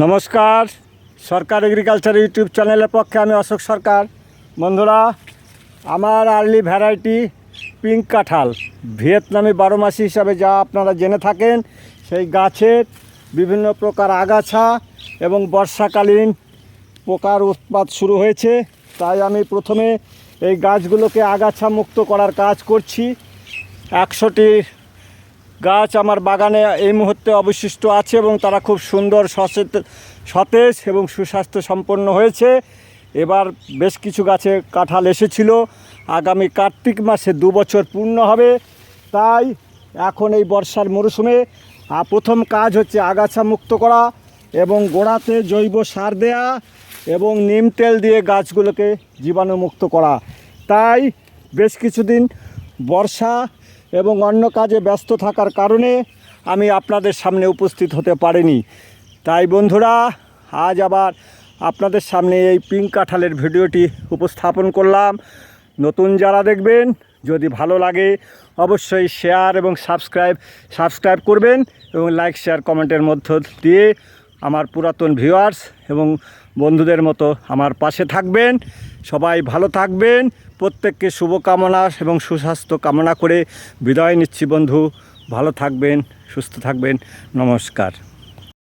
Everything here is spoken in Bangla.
নমস্কার, সরকার এগ্রিকালচার ইউটিউব চ্যানেলের পক্ষে আমি অশোক সরকার। বন্ধুরা, আমার আর্লি ভ্যারাইটি পিঙ্ক কাঁঠাল, ভিয়েতনামি বারো মাসি হিসাবে যা আপনারা জেনে থাকেন, সেই গাছের বিভিন্ন প্রকার আগাছা এবং বর্ষাকালীন পোকার উৎপাত শুরু হয়েছে। তাই আমি প্রথমে এই গাছগুলোকে আগাছা মুক্ত করার কাজ করছি। একশোটি গাছ আমার বাগানে এই মুহূর্তে অবশিষ্ট আছে এবং তারা খুব সুন্দর সতেজ এবং সুস্বাস্থ্য সম্পন্ন হয়েছে। এবার বেশ কিছু গাছে কাঁঠাল এসেছিল। আগামী কার্তিক মাসে দু বছর পূর্ণ হবে। তাই এখন এই বর্ষার মরশুমে প্রথম কাজ হচ্ছে আগাছা মুক্ত করা এবং গোড়াতে জৈব সার দেয়া এবং নিম তেল দিয়ে গাছগুলোকে জীবাণুমুক্ত করা। তাই বেশ কিছুদিন বর্ষা এবং অন্য কাজে ব্যস্ত থাকার কারণে আমি আপনাদের সামনে উপস্থিত হতে পারিনি। তাই বন্ধুরা, আজ আবার আপনাদের সামনে এই পিঙ্ক কাঁঠালের ভিডিওটি উপস্থাপন করলাম। নতুন যারা দেখবেন, যদি ভালো লাগে অবশ্যই শেয়ার এবং সাবস্ক্রাইব সাবস্ক্রাইব করবেন এবং লাইক শেয়ার কমেন্টের মধ্য দিয়ে আমার পুরাতন ভিউয়ার্স এবং বন্ধুদের মতো আমার পাশে থাকবেন। সবাই ভালো থাকবেন। প্রত্যেককে শুভকামনা এবং সুস্বাস্থ্য কামনা করে বিদায় নিচ্ছি বন্ধু। ভালো থাকবেন, সুস্থ থাকবেন। নমস্কার।